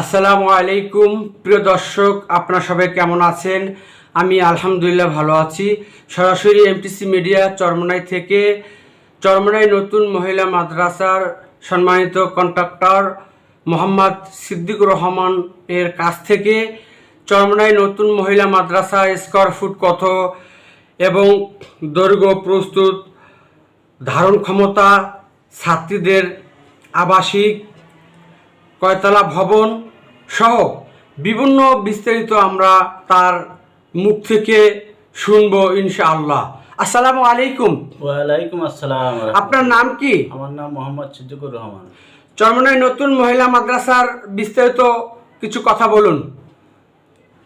আসসালামু আলাইকুম, প্রিয় দর্শক, আপনারা সবাই কেমন আছেন? আমি আলহামদুলিল্লাহ ভালো আছি। সরাসরি এমটিসি মিডিয়া চরমনাই থেকে চরমনাই নতুন মহিলা মাদ্রাসার সম্মানিত কন্ট্রাক্টর মোহাম্মদ সিদ্দিকুর রহমান এর কাছ থেকে চরমনাই নতুন মহিলা মাদ্রাসা স্কোয়ার ফুট কত এবং দৈর্ঘ্য, প্রস্তুত, ধারণ ক্ষমতা ছাত্রীদের আবাসিক কয়তলা ভবন সহ বিভিন্ন বিস্তারিত আমরা তার মুখ থেকে শুনব ইনশাআল্লাহ। আসসালামু আলাইকুম। ওয়ালাইকুম আসসালাম আপনার নাম কি? আমার নাম মোহাম্মদ সিদ্দিকুর রহমান। চরমনাই নতুন মহিলা মাদ্রাসার বিস্তারিত কিছু কথা বলুন।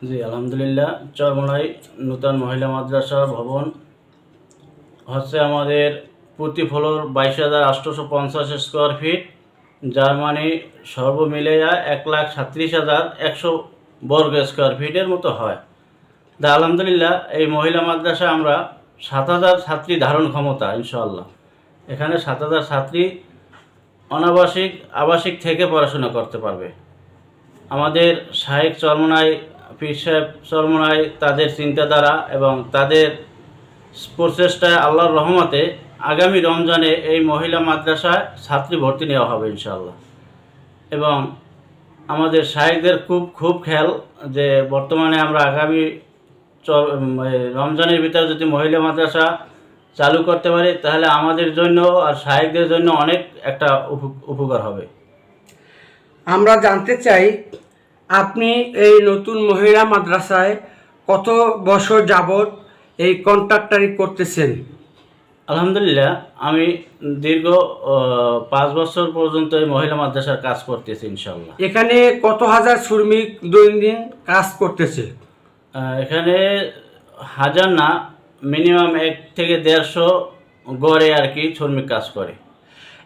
জি আলহামদুলিল্লাহ। চরমলাই নতুন মহিলা মাদ্রাসা ভবন হচ্ছে আমাদের প্রতি ফ্লোর বাইশ হাজার আটশোশো পঞ্চাশ স্কোয়ার ফিট যার মানে সর্বমিলেয়া এক লাখ সাত্রিশ হাজার একশো বর্গ স্কোয়ার ফিটের মতো হয়। তা আলহামদুলিল্লাহ, এই মহিলা মাদ্রাসা আমরা সাত হাজার ছাত্রী ধারণ ক্ষমতা, ইনশাআল্লাহ। এখানে সাত হাজার ছাত্রী অনাবাসিক, আবাসিক থেকে পড়াশোনা করতে পারবে। আমাদের শাহেক চরমনাই, পীর সাহেব চরমনাই তাদের চিন্তাধারা এবং তাদের প্রচেষ্টায় আল্লাহর রহমতে আগামী রমজানে এই মহিলা মাদ্রাসায় ছাত্রী ভর্তি নেওয়া হবে ইনশাল্লাহ এবং আমাদের শাহেকদের খুব খুব খেয়াল যে বর্তমানে আমরা আগামী রমজানের ভিতরে যদি মহিলা মাদ্রাসা চালু করতে পারি, তাহলে আমাদের জন্য আর শাহেকদের জন্য অনেক একটা উপ- উপকার হবে। আমরা জানতে চাই, আপনি এই নতুন মহিলা মাদ্রাসায় কত বছর যাবত এই কন্ট্রাক্টারি করতেছেন? আলহামদুলিল্লাহ আমি দীর্ঘ পাঁচ বছর পর্যন্ত এই মহিলা মাদ্রাসার কাজ করতেছি ইনশাল্লাহ এখানে কত হাজার শ্রমিক দৈনন্দিন কাজ করতেছে? এখানে হাজার না মিনিমাম এক থেকে দেড়শো গড়ে আর কি শ্রমিক কাজ করে।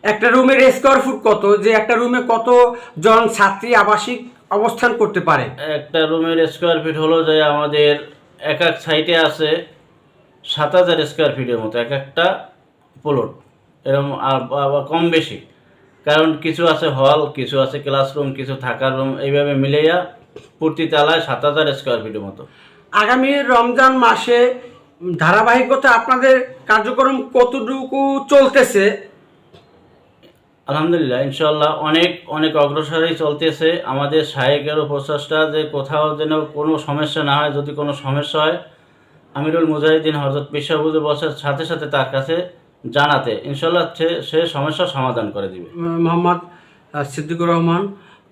একটা রুমের স্কোয়ার ফুট কত? যে একটা রুমে কত জন ছাত্রী আবাসিক অবস্থান করতে পারে? একটা রুমের স্কোয়ার ফিট হলো যে আমাদের এক এক সাইডে আছে সাত হাজার স্কোয়ার ফিটের মতো এক একটা প্লট এরকম কম বেশি। কারণ কিছু আছে হল কিছু আছে ক্লাসরুম কিছু থাকার রুম এইভাবে মিলাইয়া প্রতি তালায় সাত হাজার স্কোয়ার ফিটের মতো। আগামী রমজান মাসে ধারাবাহিকতা আপনাদের কার্যক্রম কতটুকু চলতেছে? আলহামদুলিল্লাহ ইনশাল্লাহ অনেক অনেক অগ্রসরই চলতেছে। আমাদের সাহেকেরও প্রচেষ্টা যে কোথাও যেন কোনো সমস্যা না হয় যদি কোনো সমস্যা হয় আমিরুল মুজাহিদিন হজরত পেশাবুদ বসের সাথে সাথে তার কাছে জানাতে ইনশাল্লাহ সে সমস্যার সমাধান করে দিবে। মোহাম্মদ সিদ্দিকুর রহমান,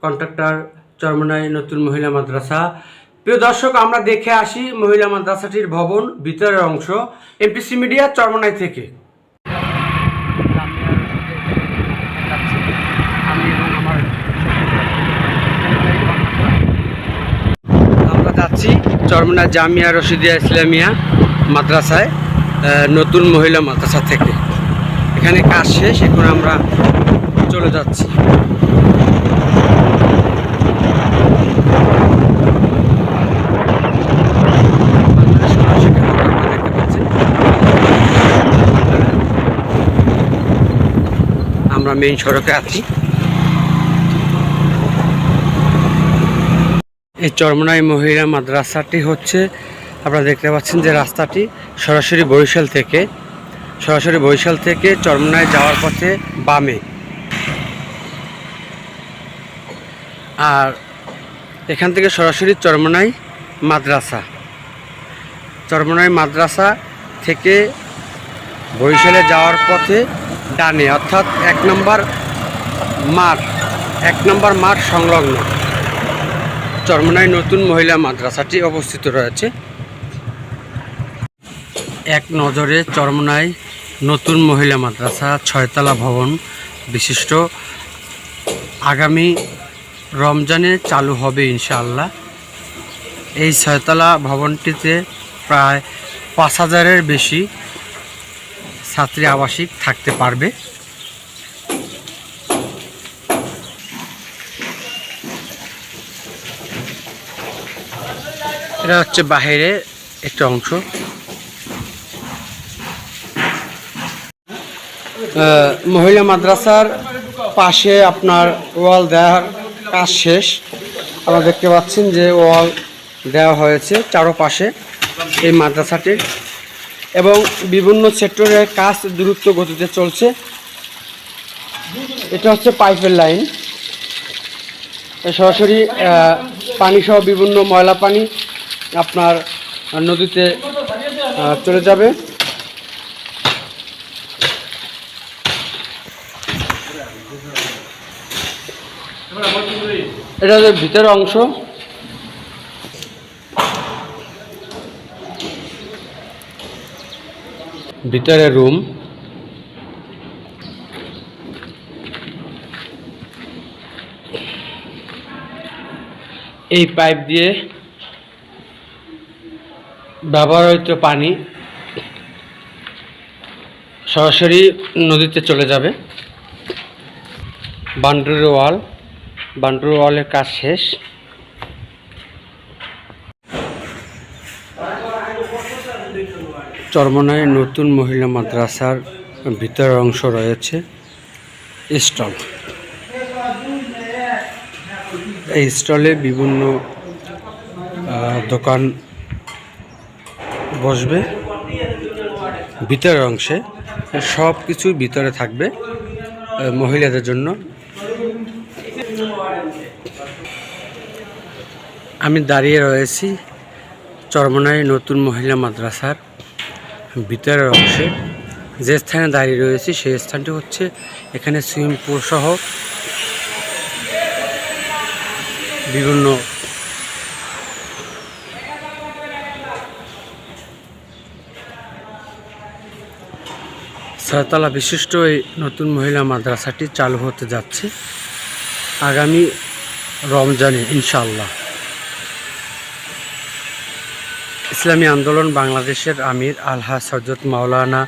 কন্ট্রাক্টর, চরমনাই নতুন মহিলা মাদ্রাসা। প্রিয় দর্শক, আমরা দেখে আসি মহিলা মাদ্রাসাটির ভবন ভিতরের অংশ, এমপিসি মিডিয়া চরমনাই থেকে আমরা যাচ্ছি চরমনা জামিয়া রশিদিয়া ইসলামিয়া মাদ্রাসায় নতুন মহিলা মাদ্রাসা থেকে। এখানে কাজ শেষ, এখন আমরা চলে যাচ্ছি। আমরা মেইন সড়কে আছি। এই চরমনাই মহিলা মাদ্রাসাটি হচ্ছে, আপনারা দেখতে পাচ্ছেন যে রাস্তাটি সরাসরি বরিশাল থেকে, সরাসরি বরিশাল থেকে চরমনায় যাওয়ার পথে বামে। আর এখান থেকে সরাসরি চরমনাই মাদ্রাসা। চরমনাই মাদ্রাসা থেকে বরিশালে যাওয়ার পথে ডানে, অর্থাৎ এক নম্বর মাঠ, এক নম্বর মাঠ সংলগ্ন। চরমনাই নতুন মহিলা মাদ্রাসাটি অবস্থিত রয়েছে। এক নজরে চরমনাই নতুন মহিলা মাদ্রাসা ছয়তলা ভবন বিশিষ্ট। আগামী রমজানে চালু হবে ইনশাআল্লাহ। এই ছয়তলা ভবনটিতে প্রায় পাঁচ হাজারের বেশি ছাত্রী আবাসিক থাকতে পারবে। এটা হচ্ছে বাহিরে একটা অংশ। মহিলা মাদ্রাসার পাশে আপনার ওয়াল দেওয়ার কাজ শেষ। আপনারা দেখতে পাচ্ছেন যে ওয়াল দেওয়া হয়েছে চারোপাশে এই মাদ্রাসাটির। এবং বিভিন্ন সেক্টরের কাজ দ্রুত গতিতে চলছে। এটা হচ্ছে পাইপের লাইন। সরাসরি আহ, পানি সহ বিভিন্ন ময়লা পানি আপনার নদীতে চলে যাবে। এটা হচ্ছে ভিতরের অংশ। ভিতরে রুম। এই পাইপ দিয়ে ব্যবহৃত পানি সরাসরি নদীতে চলে যাবে। বান্ডুরি ওয়াল। বান্ডুরি ওয়ালের কাজ শেষ। চরমনায় নতুন মহিলা মাদ্রাসার ভিতরের অংশ রয়েছে স্টল। এই স্টলে বিভিন্ন দোকান বসবে, ভিতরের অংশে, সব কিছু ভিতরে থাকবে মহিলাদের জন্য। আমি দাঁড়িয়ে রয়েছি চরমনায় নতুন মহিলা মাদ্রাসার ভিতরের অংশে। যে স্থানে দাঁড়িয়ে রয়েছি সেই স্থানটি হচ্ছে এখানে সুইমিং পুল সহ বিভিন্ন ছয়তলা বিশিষ্ট এই নতুন মহিলা মাদ্রাসাটি চালু হতে যাচ্ছে আগামী রমজানে ইনশাল্লাহ ইসলামী আন্দোলন বাংলাদেশের আমির আলহা হজরত মাওলানা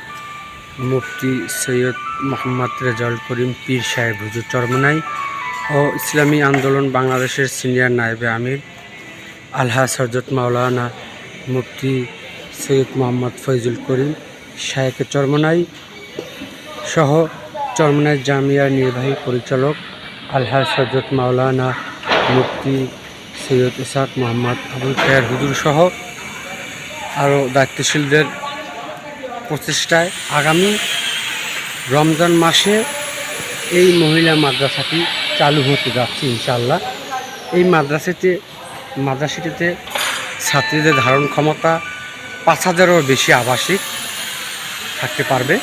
মুফতি সৈয়দ মোহাম্মদ রেজাউল করিম পীর সাহেব হুজুর চরমনাই ও ইসলামী আন্দোলন বাংলাদেশের সিনিয়র নায়েবে আমির আলহাজ হজরত মাওলানা মুফতি সৈয়দ মোহাম্মদ ফৈজুল করিম শায়েক চরমনাই সহ চরমনাই জামিয়ার নির্বাহী পরিচালক আলহাজ হজরত মাওলানা মুফতি সৈয়দ ইসাক মোহাম্মদ আবুল খায়ের হুজুর সহ আরও দায়িত্বশীলদের প্রচেষ্টায় আগামী রমজান মাসে এই মহিলা মাদ্রাসাটি চালু হতে যাচ্ছে ইনশাল্লাহ এই মাদ্রাসাতে মাদ্রাসাটিতে ছাত্রীদের ধারণ ক্ষমতা পাঁচ হাজারেরও বেশি আবাসিক থাকতে পারবে।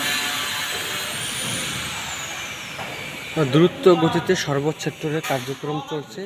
দ্রুত গতিতে সর্বোচ্চ কার্যক্রম চলছে।